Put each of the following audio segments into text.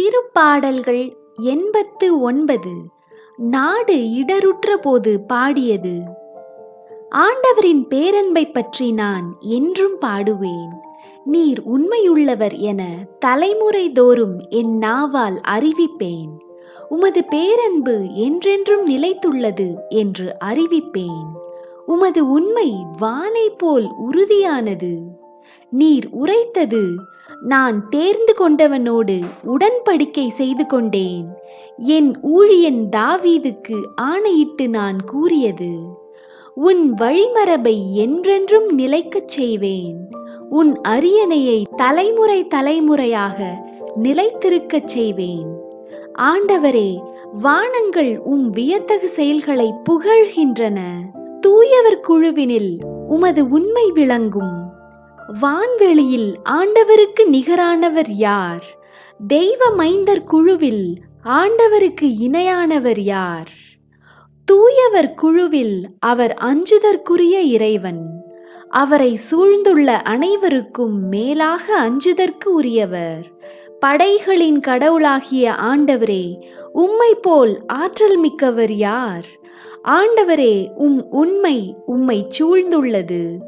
திருப்பாடல்கள் எண்பத்து ஒன்பது நாடு இடருற்ற போது பாடியது. ஆண்டவரின் பேரன்பை பற்றி நான் என்றும் பாடுவேன். நீர் உண்மையுள்ளவர் என தலைமுறை தோறும் என் நாவால் அறிவிப்பேன். உமது பேரன்பு என்றென்றும் நிலைத்துள்ளது என்று அறிவிப்பேன். உமது உண்மை வானை போல் உறுதியானது. நீர் உரைத்தது. நான் தேர்ந்து கொண்டவனோடு உடன்படிக்கை செய்து கொண்டேன். என் ஊழியன் தாவீதுக்கு ஆணையிட்டு நான் கூறியது உன் வழிமரபை என்றென்றும் நிலைக்கச் செய்வேன். உன் அரியணையை தலைமுறை தலைமுறையாக நிலைத்திருக்கச் செய்வேன். ஆண்டவரே வானங்கள் உம் வியத்தகு செயல்களை புகழ்கின்றன. தூயவர் குழுவினில் உமது உண்மை விளங்கும். வான்வெளியில் ஆண்டவருக்கு நிகரானவர் யார்? தெய்வ மைந்தர் குழுவில் ஆண்டவருக்கு இணையானவர் யார்? தூயவர் குழுவில் அவர் அஞ்சுதற்குரிய இறைவன். அவரை சூழ்ந்துள்ள அனைவருக்கும் மேலாக அஞ்சுதற்கு உரியவர். படைகளின் கடவுளாகிய ஆண்டவரே உம்மை போல் ஆற்றல் மிக்கவர் யார்? ஆண்டவரே உம் உண்மை உம்மை சூழ்ந்துள்ளது.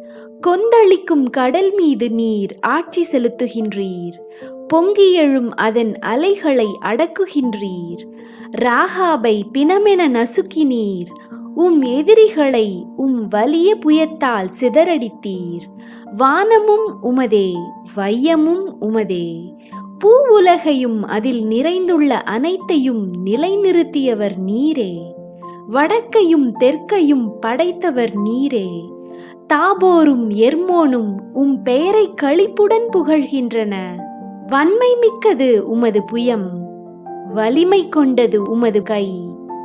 கொந்தளிக்கும் கடல் மீது நீர் ஆட்சி செலுத்துகின்றீர். பொங்கி எழும் அதன் அலைகளை அடக்குகின்றீர். ராகாபை பிணமென நசுக்கினீர். உம் எதிரிகளை உம் வலிய புயத்தால் சிதறடித்தீர். வானமும் உமதே வையமும் உமதே. பூ உலகையும் அதில் நிறைந்துள்ள அனைத்தையும் நிலைநிறுத்தியவர் நீரே. வடக்கையும் தெற்கையும் படைத்தவர் நீரே. தாபோரும் எர்மோனும் உம் பெயரை களிப்புடன் புகழ்கின்றன. வன்மை மிக்கது உமது புயம். வலிமை கொண்டது உமது கை.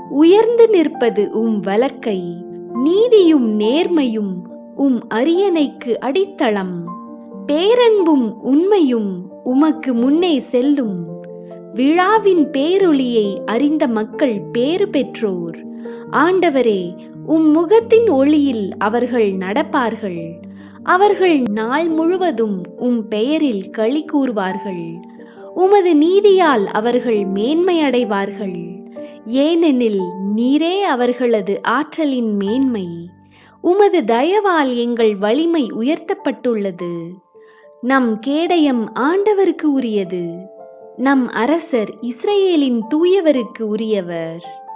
உயர்ந்து நிற்பது உம் வலக்கை. நீதியும் நேர்மையும் உம் அரியணைக்கு அடித்தளம். பேரன்பும் உண்மையும் உமக்கு முன்னே செல்லும். விழாவின் பேரொளியை அறிந்த மக்கள் பேறு பெற்றோர். ஆண்டவரே உம் முகத்தின் ஒளியில் அவர்கள் நடப்பார்கள். அவர்கள் நாள் முழுவதும் உம் பெயரில் களி கூறுவார்கள். உமது நீதியால் அவர்கள் மேன்மையடைவார்கள். ஏனெனில் நீரே அவர்களது ஆற்றலின் மேன்மை. உமது தயவால் எங்கள் வலிமை உயர்த்தப்பட்டுள்ளது. நம் கேடயம் ஆண்டவருக்கு உரியது. நம் அரசர் இஸ்ரேலின் தூயவருக்கு உரியவர்.